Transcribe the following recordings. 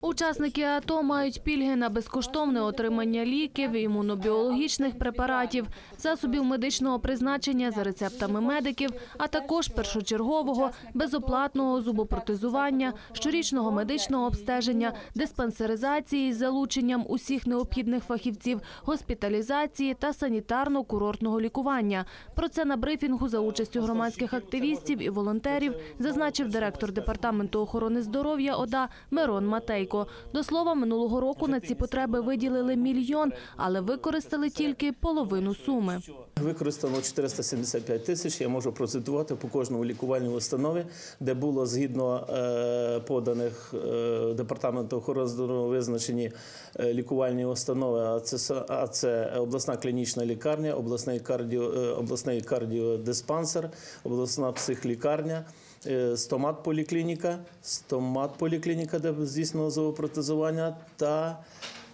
Учасники АТО мають пільги на безкоштовне отримання ліків, імунобіологічних препаратів, засобів медичного призначення за рецептами медиків, а також першочергового безоплатного зубопротезування, щорічного медичного обстеження, диспансеризації з залученням усіх необхідних фахівців, госпіталізації та санітарно-курортного лікування. Про це на брифінгу за участю громадських активістів і волонтерів зазначив директор департаменту охорони здоров'я ОДА Мирон Матейко. До слова, минулого року на ці потреби виділили мільйон, але використали тільки половину суми. Використано 475 тисяч. Я можу процитувати по кожному лікувальній установі, де було згідно е, поданих е, департаменту охорони здоров'я визначені е, лікувальні установи. А це а це обласна клінічна лікарня, обласний кардіо, обласний кардіодиспансер, обласна психлікарня. Стомат поліклініка, стомат поліклініка, де здійснено зоопротезування, та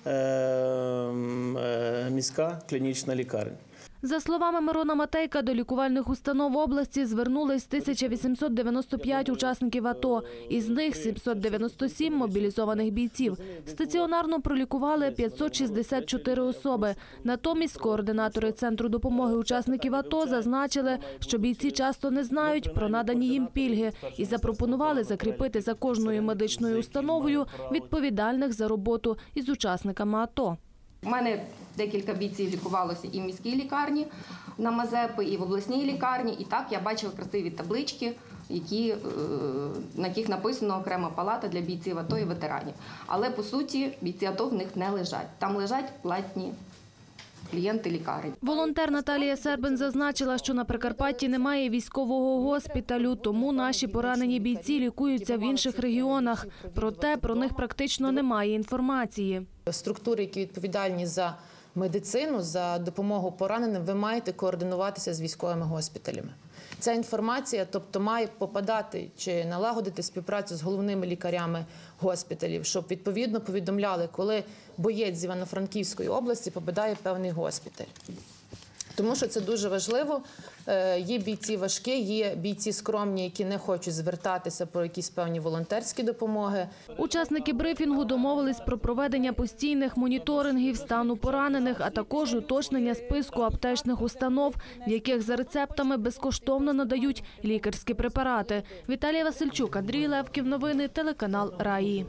е, е, міська клінічна лікарня. За словами Мирона Матейка, до лікувальних установ області звернулись 1895 учасників АТО. Із них 797 мобілізованих бійців. Стаціонарно пролікували 564 особи. Натомість координатори Центру допомоги учасників АТО зазначили, що бійці часто не знають про надані їм пільги і запропонували закріпити за кожною медичною установою відповідальних за роботу із учасниками АТО. У мене декілька бійців лікувалося і в міській лікарні на Мазепи, і в обласній лікарні. І так я бачила красиві таблички, які, е, на яких написано окрема палата для бійців АТО і ветеранів. Але по суті бійці АТО в них не лежать. Там лежать платні клієнти лікарень. Волонтер Наталія Сербин зазначила, що на Прикарпатті немає військового госпіталю, тому наші поранені бійці лікуються в інших регіонах. Проте про них практично немає інформації. структури, які відповідальні за медицину, за допомогу пораненим, ви маєте координуватися з військовими госпіталями. Ця інформація, тобто, має попадати чи налагодити співпрацю з головними лікарями госпіталів, щоб відповідно повідомляли, коли боєць з Івано-Франківської області попадає в певний госпіталь. Тому що це дуже важливо. Е, Є бійці важкі, є бійці скромні, які не хочуть звертатися про якісь певні волонтерські допомоги. Учасники брифінгу домовились про проведення постійних моніторингів стану поранених, а також уточнення списку аптечних установ, в яких за рецептами безкоштовно надають лікарські препарати. Віталія Васильчук, Андрій Левків. Новини телеканал Раї.